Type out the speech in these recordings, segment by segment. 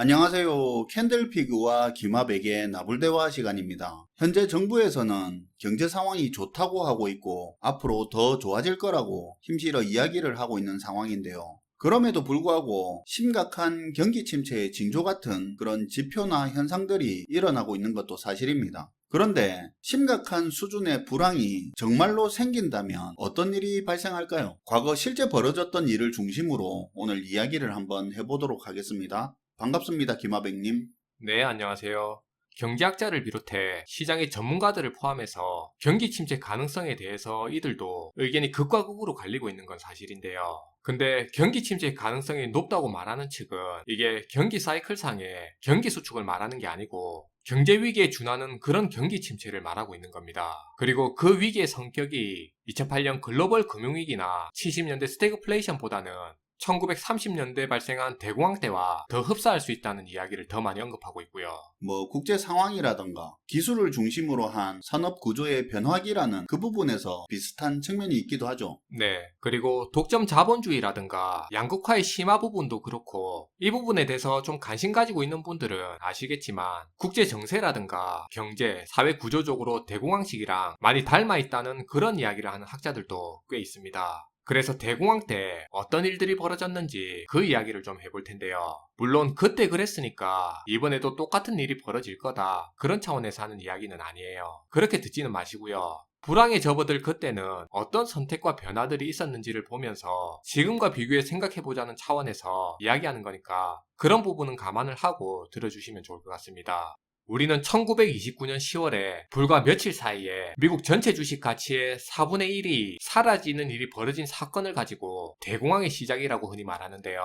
안녕하세요. 캔들피그와 김합에게 나불대화 시간입니다. 현재 정부에서는 경제 상황이 좋다고 하고 있고 앞으로 더 좋아질 거라고 힘실어 이야기를 하고 있는 상황인데요. 그럼에도 불구하고 심각한 경기 침체의 징조 같은 그런 지표나 현상들이 일어나고 있는 것도 사실입니다. 그런데 심각한 수준의 불황이 정말로 생긴다면 어떤 일이 발생할까요? 과거 실제 벌어졌던 일을 중심으로 오늘 이야기를 한번 해보도록 하겠습니다. 반갑습니다, 김하백님. 네, 안녕하세요. 경제학자를 비롯해 시장의 전문가들을 포함해서 경기 침체 가능성에 대해서 이들도 의견이 극과 극으로 갈리고 있는 건 사실인데요. 근데 경기 침체 가능성이 높다고 말하는 측은 이게 경기 사이클상의 경기 수축을 말하는 게 아니고 경제 위기에 준하는 그런 경기 침체를 말하고 있는 겁니다. 그리고 그 위기의 성격이 2008년 글로벌 금융위기나 70년대 스태그플레이션보다는 1930년대에 발생한 대공황 때와 더 흡사할 수 있다는 이야기를 더 많이 언급하고 있고요. 뭐 국제 상황이라던가 기술을 중심으로 한 산업 구조의 변화기라는 그 부분에서 비슷한 측면이 있기도 하죠. 네. 그리고 독점 자본주의라든가 양극화의 심화 부분도 그렇고 이 부분에 대해서 좀 관심 가지고 있는 분들은 아시겠지만 국제 정세라든가 경제, 사회 구조적으로 대공황식이랑 많이 닮아 있다는 그런 이야기를 하는 학자들도 꽤 있습니다. 그래서 대공황 때 어떤 일들이 벌어졌는지 그 이야기를 좀 해볼 텐데요. 물론 그때 그랬으니까 이번에도 똑같은 일이 벌어질 거다. 그런 차원에서 하는 이야기는 아니에요. 그렇게 듣지는 마시고요. 불황에 접어들 그때는 어떤 선택과 변화들이 있었는지를 보면서 지금과 비교해 생각해보자는 차원에서 이야기하는 거니까 그런 부분은 감안을 하고 들어주시면 좋을 것 같습니다. 우리는 1929년 10월에 불과 며칠 사이에 미국 전체 주식 가치의 4분의 1이 사라지는 일이 벌어진 사건을 가지고 대공황의 시작이라고 흔히 말하는데요.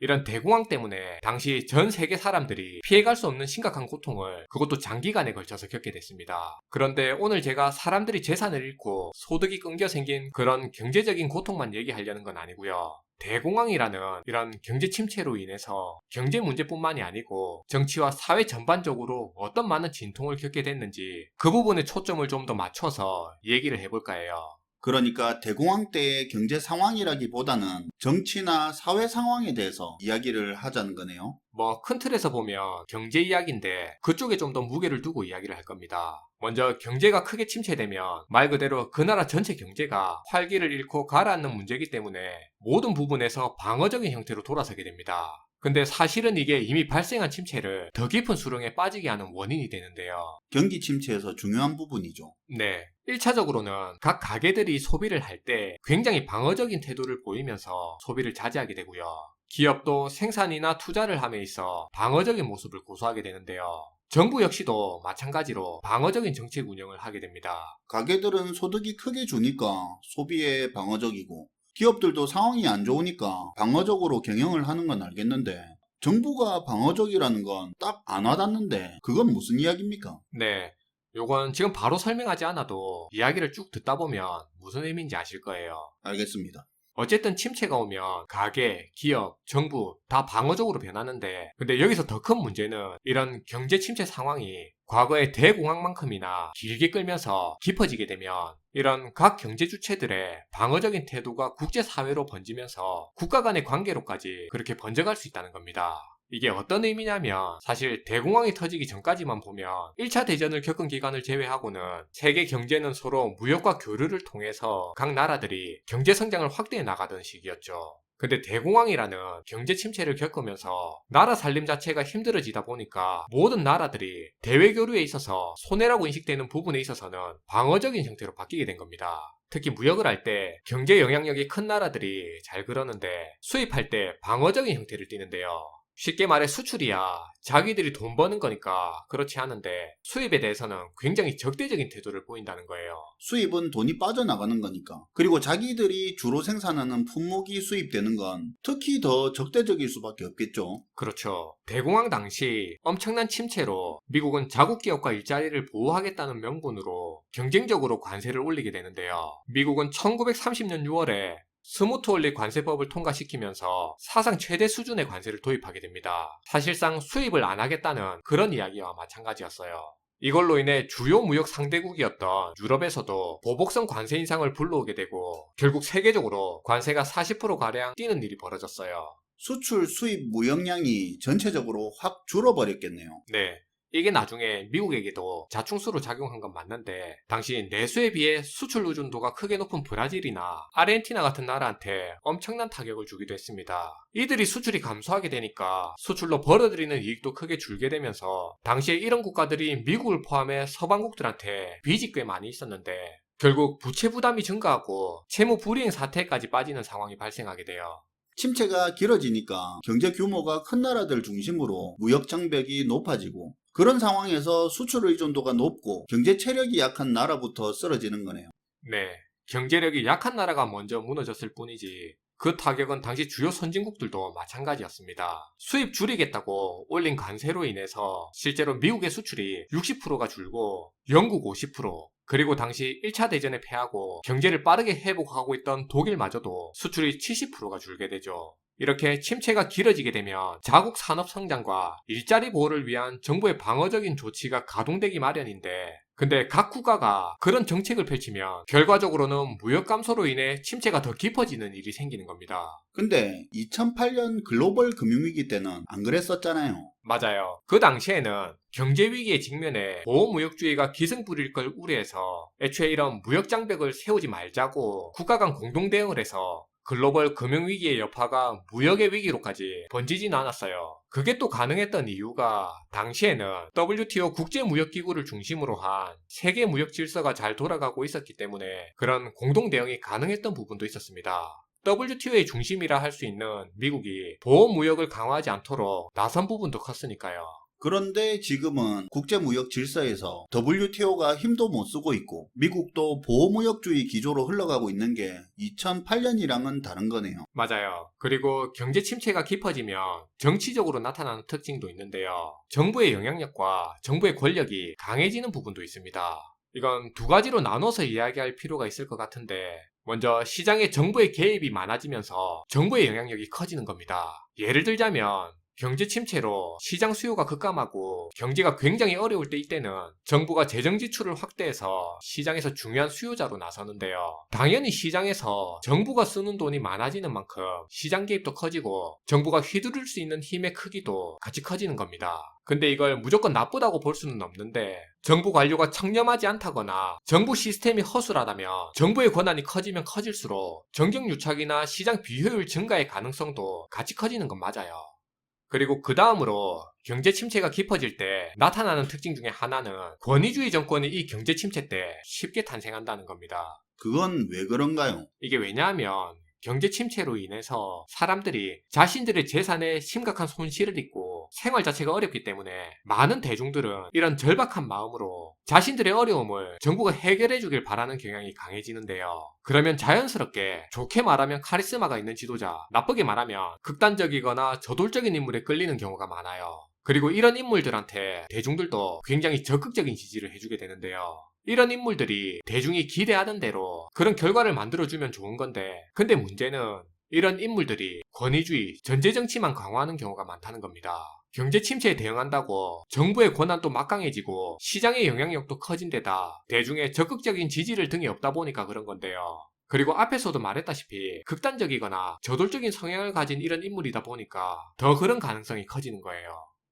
이런 대공황 때문에 당시 전 세계 사람들이 피해갈 수 없는 심각한 고통을 그것도 장기간에 걸쳐서 겪게 됐습니다. 그런데 오늘 제가 사람들이 재산을 잃고 소득이 끊겨 생긴 그런 경제적인 고통만 얘기하려는 건 아니고요. 대공황이라는 이런 경제 침체로 인해서 경제 문제뿐만이 아니고 정치와 사회 전반적으로 어떤 많은 진통을 겪게 됐는지 그 부분에 초점을 좀 더 맞춰서 얘기를 해볼까 해요. 그러니까 대공황 때의 경제 상황이라기보다는 정치나 사회 상황에 대해서 이야기를 하자는 거네요. 뭐 큰 틀에서 보면 경제 이야기인데 그쪽에 좀 더 무게를 두고 이야기를 할 겁니다. 먼저 경제가 크게 침체되면 말 그대로 그 나라 전체 경제가 활기를 잃고 가라앉는 문제이기 때문에 모든 부분에서 방어적인 형태로 돌아서게 됩니다. 근데 사실은 이게 이미 발생한 침체를 더 깊은 수렁에 빠지게 하는 원인이 되는데요. 경기 침체에서 중요한 부분이죠. 네. 1차적으로는 각 가게들이 소비를 할 때 굉장히 방어적인 태도를 보이면서 소비를 자제하게 되고요. 기업도 생산이나 투자를 함에 있어 방어적인 모습을 고수하게 되는데요. 정부 역시도 마찬가지로 방어적인 정책 운영을 하게 됩니다. 가게들은 소득이 크게 주니까 소비에 방어적이고 기업들도 상황이 안 좋으니까 방어적으로 경영을 하는 건 알겠는데 정부가 방어적이라는 건 딱 안 와닿는데 그건 무슨 이야기입니까? 네. 요건 지금 바로 설명하지 않아도 이야기를 쭉 듣다 보면 무슨 의미인지 아실 거예요. 알겠습니다. 어쨌든 침체가 오면 가게, 기업, 정부 다 방어적으로 변하는데 근데 여기서 더 큰 문제는 이런 경제 침체 상황이 과거의 대공황만큼이나 길게 끌면서 깊어지게 되면 이런 각 경제 주체들의 방어적인 태도가 국제사회로 번지면서 국가 간의 관계로까지 그렇게 번져갈 수 있다는 겁니다. 이게 어떤 의미냐면 사실 대공황이 터지기 전까지만 보면 1차 대전을 겪은 기간을 제외하고는 세계 경제는 서로 무역과 교류를 통해서 각 나라들이 경제 성장을 확대해 나가던 시기였죠. 근데 대공황이라는 경제 침체를 겪으면서 나라 살림 자체가 힘들어지다 보니까 모든 나라들이 대외 교류에 있어서 손해라고 인식되는 부분에 있어서는 방어적인 형태로 바뀌게 된 겁니다. 특히 무역을 할 때 경제 영향력이 큰 나라들이 잘 그러는데 수입할 때 방어적인 형태를 띠는데요. 쉽게 말해 수출이야 자기들이 돈 버는 거니까 그렇지 않은데 수입에 대해서는 굉장히 적대적인 태도를 보인다는 거예요. 수입은 돈이 빠져나가는 거니까. 그리고 자기들이 주로 생산하는 품목이 수입되는 건 특히 더 적대적일 수밖에 없겠죠. 그렇죠. 대공황 당시 엄청난 침체로 미국은 자국 기업과 일자리를 보호하겠다는 명분으로 경쟁적으로 관세를 올리게 되는데요. 미국은 1930년 6월에 스무트 원리 관세법을 통과시키면서 사상 최대 수준의 관세를 도입하게 됩니다. 사실상 수입을 안 하겠다는 그런 이야기와 마찬가지였어요. 이걸로 인해 주요 무역 상대국이었던 유럽에서도 보복성 관세 인상을 불러오게 되고 결국 세계적으로 관세가 40%가량 뛰는 일이 벌어졌어요. 수출 수입 무역량이 전체적으로 확 줄어버렸겠네요. 네. 이게 나중에 미국에게도 자충수로 작용한 건 맞는데 당시 내수에 비해 수출 의존도가 크게 높은 브라질이나 아르헨티나 같은 나라한테 엄청난 타격을 주기도 했습니다. 이들이 수출이 감소하게 되니까 수출로 벌어들이는 이익도 크게 줄게 되면서 당시에 이런 국가들이 미국을 포함해 서방국들한테 빚이 꽤 많이 있었는데 결국 부채 부담이 증가하고 채무 불이행 사태까지 빠지는 상황이 발생하게 돼요. 침체가 길어지니까 경제 규모가 큰 나라들 중심으로 무역 장벽이 높아지고 그런 상황에서 수출 의존도가 높고 경제 체력이 약한 나라부터 쓰러지는 거네요. 네, 경제력이 약한 나라가 먼저 무너졌을 뿐이지 그 타격은 당시 주요 선진국들도 마찬가지였습니다. 수입 줄이겠다고 올린 관세로 인해서 실제로 미국의 수출이 60%가 줄고 영국 50%, 그리고 당시 1차 대전에 패하고 경제를 빠르게 회복하고 있던 독일마저도 수출이 70%가 줄게 되죠. 이렇게 침체가 길어지게 되면 자국 산업 성장과 일자리 보호를 위한 정부의 방어적인 조치가 가동되기 마련인데 근데 각 국가가 그런 정책을 펼치면 결과적으로는 무역 감소로 인해 침체가 더 깊어지는 일이 생기는 겁니다. 근데 2008년 글로벌 금융위기 때는 안 그랬었잖아요. 맞아요. 그 당시에는 경제 위기에 직면해 보호무역주의가 기승 부릴 걸 우려해서 애초에 이런 무역 장벽을 세우지 말자고 국가 간 공동 대응을 해서 글로벌 금융위기의 여파가 무역의 위기로까지 번지진 않았어요. 그게 또 가능했던 이유가 당시에는 WTO 국제무역기구를 중심으로 한 세계 무역 질서가 잘 돌아가고 있었기 때문에 그런 공동 대응이 가능했던 부분도 있었습니다. WTO의 중심이라 할 수 있는 미국이 보호 무역을 강화하지 않도록 나선 부분도 컸으니까요. 그런데 지금은 국제무역 질서에서 WTO가 힘도 못 쓰고 있고 미국도 보호무역주의 기조로 흘러가고 있는 게 2008년이랑은 다른 거네요. 맞아요. 그리고 경제 침체가 깊어지면 정치적으로 나타나는 특징도 있는데요. 정부의 영향력과 정부의 권력이 강해지는 부분도 있습니다. 이건 두 가지로 나눠서 이야기할 필요가 있을 것 같은데 먼저 시장에 정부의 개입이 많아지면서 정부의 영향력이 커지는 겁니다. 예를 들자면 경제 침체로 시장 수요가 급감하고 경제가 굉장히 어려울 때 이때는 정부가 재정 지출을 확대해서 시장에서 중요한 수요자로 나서는데요. 당연히 시장에서 정부가 쓰는 돈이 많아지는 만큼 시장 개입도 커지고 정부가 휘두를 수 있는 힘의 크기도 같이 커지는 겁니다. 근데 이걸 무조건 나쁘다고 볼 수는 없는데 정부 관료가 청렴하지 않다거나 정부 시스템이 허술하다면 정부의 권한이 커지면 커질수록 정경유착이나 시장 비효율 증가의 가능성도 같이 커지는 건 맞아요. 그리고 그 다음으로 경제 침체가 깊어질 때 나타나는 특징 중에 하나는 권위주의 정권이 이 경제 침체 때 쉽게 탄생한다는 겁니다. 그건 왜 그런가요? 이게 왜냐하면 경제 침체로 인해서 사람들이 자신들의 재산에 심각한 손실을 입고 생활 자체가 어렵기 때문에 많은 대중들은 이런 절박한 마음으로 자신들의 어려움을 정부가 해결해 주길 바라는 경향이 강해지는데요. 그러면 자연스럽게 좋게 말하면 카리스마가 있는 지도자, 나쁘게 말하면 극단적이거나 저돌적인 인물에 끌리는 경우가 많아요. 그리고 이런 인물들한테 대중들도 굉장히 적극적인 지지를 해주게 되는데요. 이런 인물들이 대중이 기대하는 대로 그런 결과를 만들어주면 좋은 건데, 근데 문제는 이런 인물들이 권위주의, 전제정치만 강화하는 경우가 많다는 겁니다. 경제 침체에 대응한다고 정부의 권한도 막강해지고 시장의 영향력도 커진 데다 대중의 적극적인 지지를 등에 없다 보니까 그런 건데요. 그리고 앞에서도 말했다시피 극단적이거나 저돌적인 성향을 가진 이런 인물이다 보니까 더 그런 가능성이 커지는 거예요.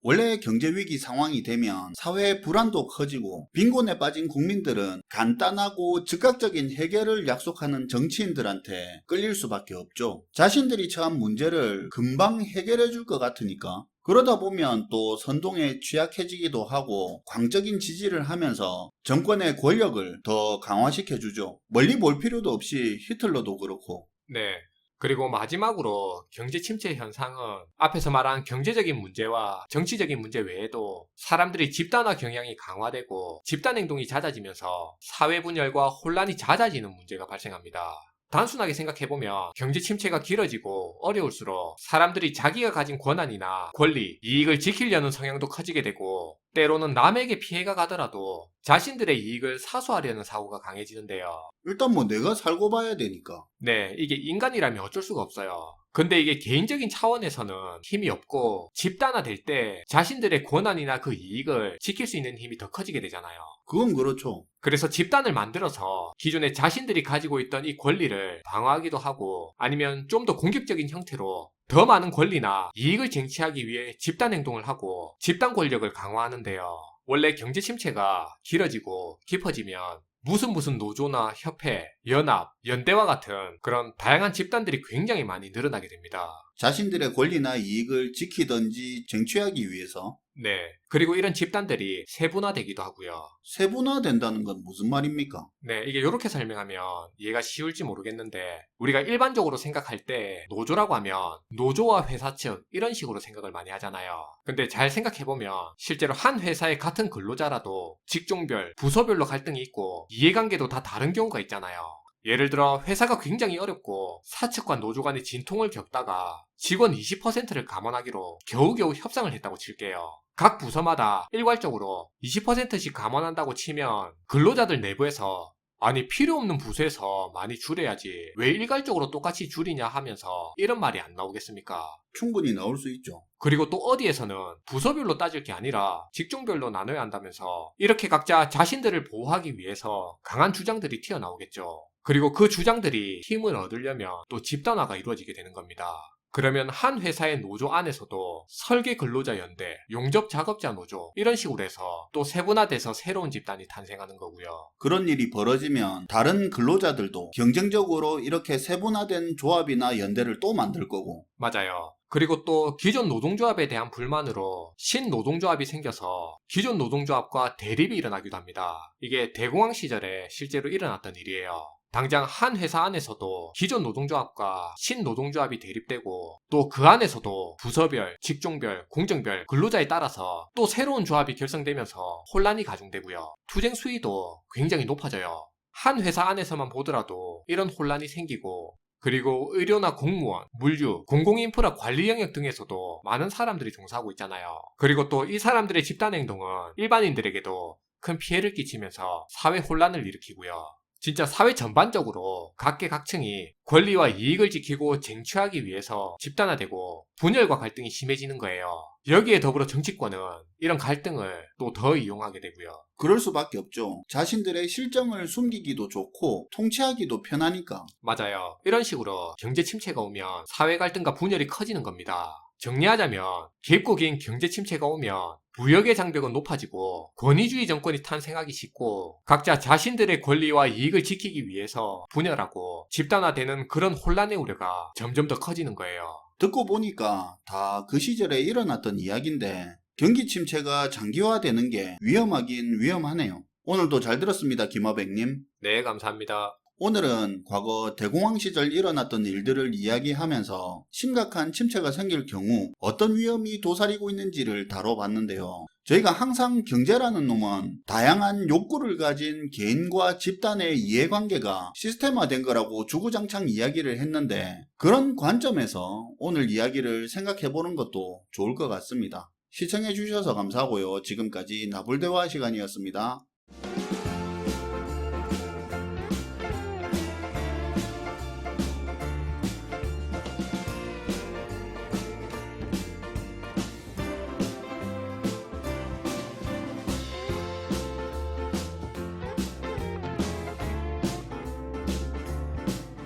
원래 경제 위기 상황이 되면 사회 불안도 커지고 빈곤에 빠진 국민들은 간단하고 즉각적인 해결을 약속하는 정치인들한테 끌릴 수밖에 없죠. 자신들이 처한 문제를 금방 해결해 줄 것 같으니까. 그러다 보면 또 선동에 취약해지기도 하고 광적인 지지를 하면서 정권의 권력을 더 강화시켜 주죠. 멀리 볼 필요도 없이 히틀러도 그렇고. 네. 그리고 마지막으로 경제 침체 현상은 앞에서 말한 경제적인 문제와 정치적인 문제 외에도 사람들이 집단화 경향이 강화되고 집단 행동이 잦아지면서 사회 분열과 혼란이 잦아지는 문제가 발생합니다. 단순하게 생각해보면 경제 침체가 길어지고 어려울수록 사람들이 자기가 가진 권한이나 권리, 이익을 지키려는 성향도 커지게 되고 때로는 남에게 피해가 가더라도 자신들의 이익을 사수하려는 사고가 강해지는데요. 일단 뭐 내가 살고 봐야 되니까. 네, 이게 인간이라면 어쩔 수가 없어요. 근데 이게 개인적인 차원에서는 힘이 없고 집단화될 때 자신들의 권한이나 그 이익을 지킬 수 있는 힘이 더 커지게 되잖아요. 그건 그렇죠. 그래서 집단을 만들어서 기존에 자신들이 가지고 있던 이 권리를 방어하기도 하고 아니면 좀 더 공격적인 형태로 더 많은 권리나 이익을 쟁취하기 위해 집단 행동을 하고 집단 권력을 강화하는데요. 원래 경제 침체가 길어지고 깊어지면 무슨 무슨 노조나 협회, 연합, 연대와 같은 그런 다양한 집단들이 굉장히 많이 늘어나게 됩니다. 자신들의 권리나 이익을 지키든지 쟁취하기 위해서 네. 그리고 이런 집단들이 세분화되기도 하고요. 세분화된다는 건 무슨 말입니까? 네, 이게 이렇게 설명하면 이해가 쉬울지 모르겠는데 우리가 일반적으로 생각할 때 노조라고 하면 노조와 회사 측 이런 식으로 생각을 많이 하잖아요. 근데 잘 생각해 보면 실제로 한 회사의 같은 근로자라도 직종별, 부서별로 갈등이 있고 이해관계도 다 다른 경우가 있잖아요. 예를 들어 회사가 굉장히 어렵고 사측과 노조 간의 진통을 겪다가 직원 20%를 감원하기로 겨우겨우 협상을 했다고 칠게요. 각 부서마다 일괄적으로 20%씩 감원한다고 치면 근로자들 내부에서 아니 필요 없는 부서에서 많이 줄여야지 왜 일괄적으로 똑같이 줄이냐 하면서 이런 말이 안 나오겠습니까? 충분히 나올 수 있죠. 그리고 또 어디에서는 부서별로 따질 게 아니라 직종별로 나눠야 한다면서 이렇게 각자 자신들을 보호하기 위해서 강한 주장들이 튀어나오겠죠. 그리고 그 주장들이 힘을 얻으려면 또 집단화가 이루어지게 되는 겁니다. 그러면 한 회사의 노조 안에서도 설계 근로자 연대, 용접 작업자 노조 이런 식으로 해서 또 세분화돼서 새로운 집단이 탄생하는 거고요. 그런 일이 벌어지면 다른 근로자들도 경쟁적으로 이렇게 세분화된 조합이나 연대를 또 만들 거고 맞아요. 그리고 또 기존 노동조합에 대한 불만으로 신노동조합이 생겨서 기존 노동조합과 대립이 일어나기도 합니다. 이게 대공황 시절에 실제로 일어났던 일이에요. 당장 한 회사 안에서도 기존 노동조합과 신노동조합이 대립되고 또 그 안에서도 부서별, 직종별, 공정별, 근로자에 따라서 또 새로운 조합이 결성되면서 혼란이 가중되고요. 투쟁 수위도 굉장히 높아져요. 한 회사 안에서만 보더라도 이런 혼란이 생기고 그리고 의료나 공무원, 물류, 공공인프라 관리 영역 등에서도 많은 사람들이 종사하고 있잖아요. 그리고 또 이 사람들의 집단 행동은 일반인들에게도 큰 피해를 끼치면서 사회 혼란을 일으키고요. 진짜 사회 전반적으로 각계각층이 권리와 이익을 지키고 쟁취하기 위해서 집단화되고 분열과 갈등이 심해지는 거예요. 여기에 더불어 정치권은 이런 갈등을 또 더 이용하게 되고요. 그럴 수밖에 없죠. 자신들의 실정을 숨기기도 좋고 통치하기도 편하니까. 맞아요. 이런 식으로 경제 침체가 오면 사회 갈등과 분열이 커지는 겁니다. 정리하자면 깊고 긴 경제 침체가 오면 무역의 장벽은 높아지고 권위주의 정권이 탄생하기 쉽고 각자 자신들의 권리와 이익을 지키기 위해서 분열하고 집단화되는 그런 혼란의 우려가 점점 더 커지는 거예요. 듣고 보니까 다 그 시절에 일어났던 이야기인데 경기 침체가 장기화되는 게 위험하긴 위험하네요. 오늘도 잘 들었습니다, 김어백님. 네, 감사합니다. 오늘은 과거 대공황 시절 일어났던 일들을 이야기하면서 심각한 침체가 생길 경우 어떤 위험이 도사리고 있는지를 다뤄봤는데요. 저희가 항상 경제라는 놈은 다양한 욕구를 가진 개인과 집단의 이해관계가 시스템화된 거라고 주구장창 이야기를 했는데 그런 관점에서 오늘 이야기를 생각해보는 것도 좋을 것 같습니다. 시청해주셔서 감사하고요. 지금까지 나불대화 시간이었습니다.